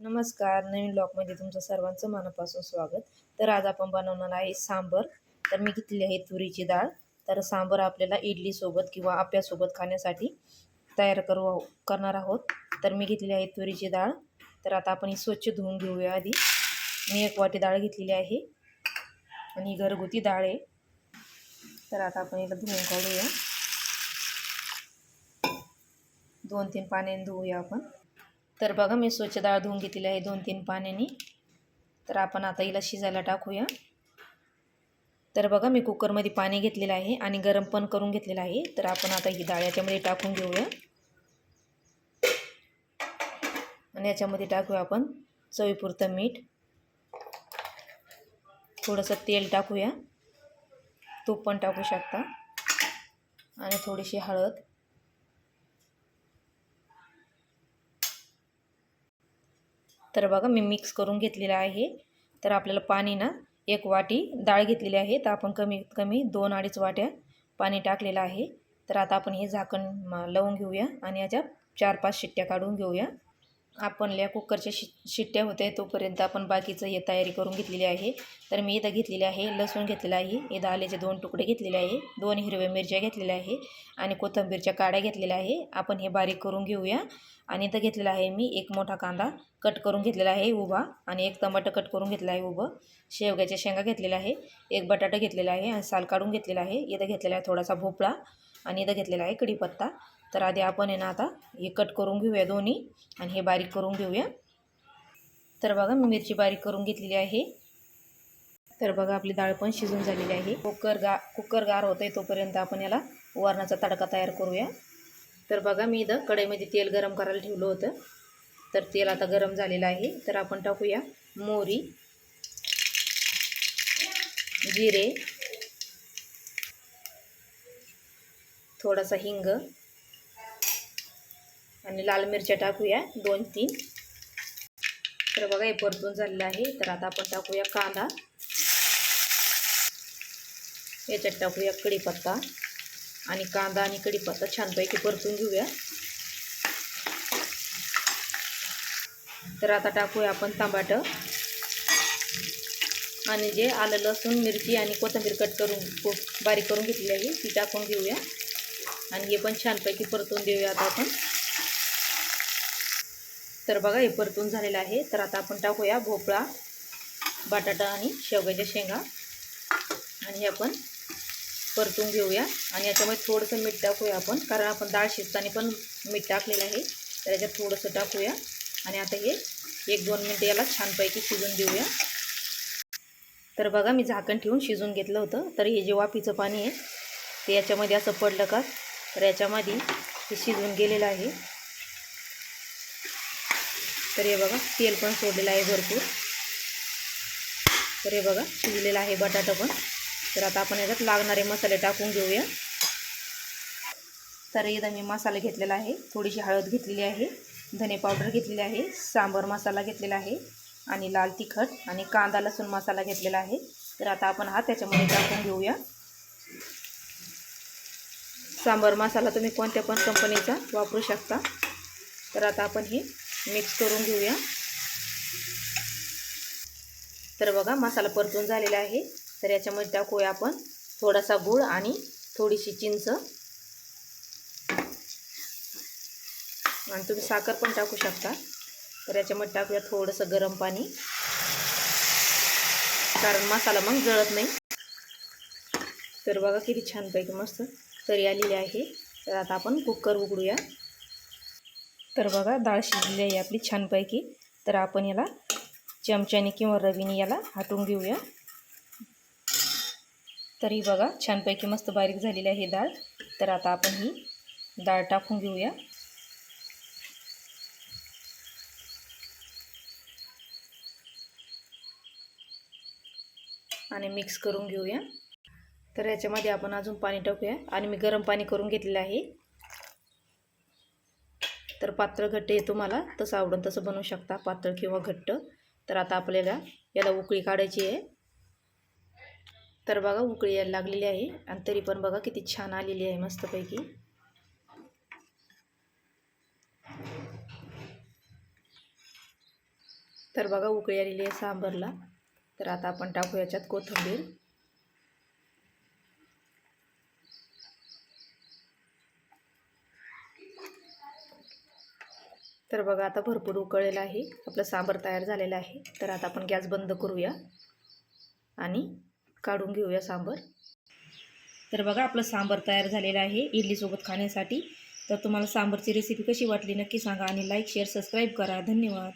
नमस्कार नवीन ब्लॉगमध्ये तुमचं सर्वांचं मनापासून स्वागत. तर आज आपण बनवणार आहे सांबर. तर मी घेतली आहे तुरीची डाळ. तर सांबर आपल्याला इडलीसोबत किंवा आप्यासोबत खाण्यासाठी तयार करू करणार आहोत. तर मी घेतली आहे तुरीची डाळ. तर आता आपण ही स्वच्छ धुवून घेऊया आधी. मी एक वाटी डाळ घेतलेली आहे. आणि घरगुती डाळ आहे. तर आता आपण याला धुवून काढूया. दोन तीन पाण्याने धुवूया आपण. तर बघा मी स्वच्छ डाळ धुवून घेतलेली आहे दोन तीन पाण्याने. तर आपण आता हिला शिजायला टाकूया. तर बघा मी कुकरमध्ये पाणी घेतलेलं आहे आणि गरम पण करून घेतलेलं आहे. तर आपण आता ही डाळ याच्यामध्ये टाकून घेऊया. आणि याच्यामध्ये टाकूया आपण चवीपुरतं मीठ. थोडंसं तेल टाकूया. तूप पण टाकू शकता. आणि थोडीशी हळद. तर बघा मी मिक्स करून घेतलेलं आहे. तर आपल्याला पाणी ना एक वाटी डाळ घेतलेली आहे. तर आपण कमीत कमी दोन अडीच वाट्या पाणी टाकलेलं आहे. तर आता आपण हे झाकण लावून घेऊया आणि याच्या चार पाच शिट्ट्या काढून घेऊया. आपणल्या कुकरच्या शि शिट्ट्या होत्या तोपर्यंत आपण बाकीचं हे तयारी करून घेतलेली आहे. तर मी इथं घेतलेली आहे लसूण घेतलेलं आहे इथं आल्याचे दोन तुकडे घेतलेले आहे दोन हिरव्या मिरच्या घेतलेल्या आहे आणि कोथिंबीरच्या काड्या घेतलेल्या आहे. आपण हे बारीक करून घेऊया. आणि इथं घेतलेला आहे मी एक मोठा कांदा कट करून घेतलेला आहे उभा आणि एक टमाटर कट करून घेतला आहे उभं. शेवग्याच्या शेंगा घेतलेल्या आहे एक बटाटा घेतलेला आहे आणि साल काढून घेतलेला आहे. इथं घेतलेला आहे थोडासा भोपळा आणि इथं घेतलेला आहे कढीपत्ता. तर आधी आपण आहे ना आता हे कट करून घेऊया दोन्ही आणि हे बारीक करून घेऊया. तर बघा मी मिरची बारीक करून घेतलेली आहे. तर बघा आपली डाळ पण शिजून झालेली आहे. कुकर गा कुकर गार होतं आहे तोपर्यंत आपण याला वरणाचा तडका तयार करूया. तर बघा मी इथं कढईमध्ये तेल गरम करायला ठेवलं होतं. तर तेल आता गरम झालेलं आहे. तर आपण टाकूया मोरी जिरे थोडासा हिंग आणि लाल मिरच्या टाकूया दोन तीन. तर बघा हे परतून झालेलं आहे. तर आता आपण टाकूया कांदा. याच्यात टाकूया कढीपत्ता आणि कांदा आणि कढीपत्ता छानपैकी परतून घेऊया. तर आता टाकूया आपण टमाटं आणि जे आलं लसूण मिरची आणि कोथिंबीर कट करून बारीक करून घेतली आहे ती टाकून घेऊया. आणि हे पण छानपैकी परतून देऊया आता आपण. तर बघा हे परतून झालेलं आहे. तर आता आपण टाकूया भोपळा बटाटा आणि शेवग्याच्या शेंगा. आणि हे आपण परतून घेऊया. आणि याच्यामध्ये थोडंसं मीठ टाकूया आपण कारण आपण डाळ शिजताना पण मीठ टाकलेलं आहे. तर याच्यात थोडंसं टाकूया. आणि आता हे एक दोन मिनटं याला छानपैकी शिजून देऊया. तर बघा मी झाकण ठेवून शिजून घेतलं होतं. तर हे जे वाफीचं पाणी आहे ते याच्यामध्ये असं पडलं का? तर याच्यामध्ये हे शिजून गेलेलं आहे. तर हे बघा तेल पण सोडलेलं आहे भरपूर. तर हे बघा शिजलेलं आहे बटाटा पण. तर आता आपण याच्यात लागणारे मसाले टाकून घेऊया. तर इथं मी मसाला घेतलेला आहे. थोडीशी हळद घेतलेली आहे. धने पावडर घेतलेली आहे. सांबर मसाला घेतलेला आहे. आणि लाल तिखट आणि कांदा लसूण मसाला घेतलेला आहे. तर आता आपण हा त्याच्यामध्ये टाकून घेऊया. सांबर मसाला तुम्ही कोणत्या पण कंपनीचा वापरू शकता. तर आता आपण हे मिक्स करून घेऊया. तर बघा मसाला परतून झालेला आहे. तर याच्यामध्ये टाकूया आपण थोडासा गूळ आणि थोडीशी चिंच. आणि तुम्ही साखर पण टाकू शकता. तर याच्यामध्ये टाकूया थोडंसं गरम पाणी. कारण मसाला मग जळत नाही. तर बघा किती छानपैकी मस्त तरी आलेली आहे. तर आता आपण कुकर उघडूया. तर बघा डाळ शिजली आहे आपली छानपैकी. तर आपण याला चमच्याने किंवा रवीने याला हाटून घेऊया. तरी बघा छानपैकी मस्त बारीक झालेली आहे डाळ. तर आता आपण ही डाळ टाकून घेऊया. आणि मिक्स करून घेऊया. तर याच्यामध्ये आपण अजून पाणी टाकूया. आणि मी गरम पाणी करून घेतलेलं आहे. तर पातळ घट्ट हे तुम्हाला तसं आवडून तसं बनवू शकता पातळ किंवा घट्ट. तर आता आपल्याला याला उकळी काढायची आहे. तर बघा उकळी यायला लागलेली आहे. आणि तरी पण बघा किती छान आलेली आहे मस्तपैकी. तर बघा उकळी आलेली आहे सांबरला. तर आता आपण टाकू याच्यात कोथिंबीर. तर बघा आता भरपूर उकळलेलं आहे. आपलं सांबर तयार झालेलं आहे. तर आता आपण गॅस बंद करूया आणि काढून घेऊया सांबर. तर बघा आपलं सांबर तयार झालेलं आहे इडलीसोबत खाण्यासाठी. तर तुम्हाला सांबरची रेसिपी कशी वाटली नक्की सांगा आणि लाईक शेअर सबस्क्राईब करा. धन्यवाद.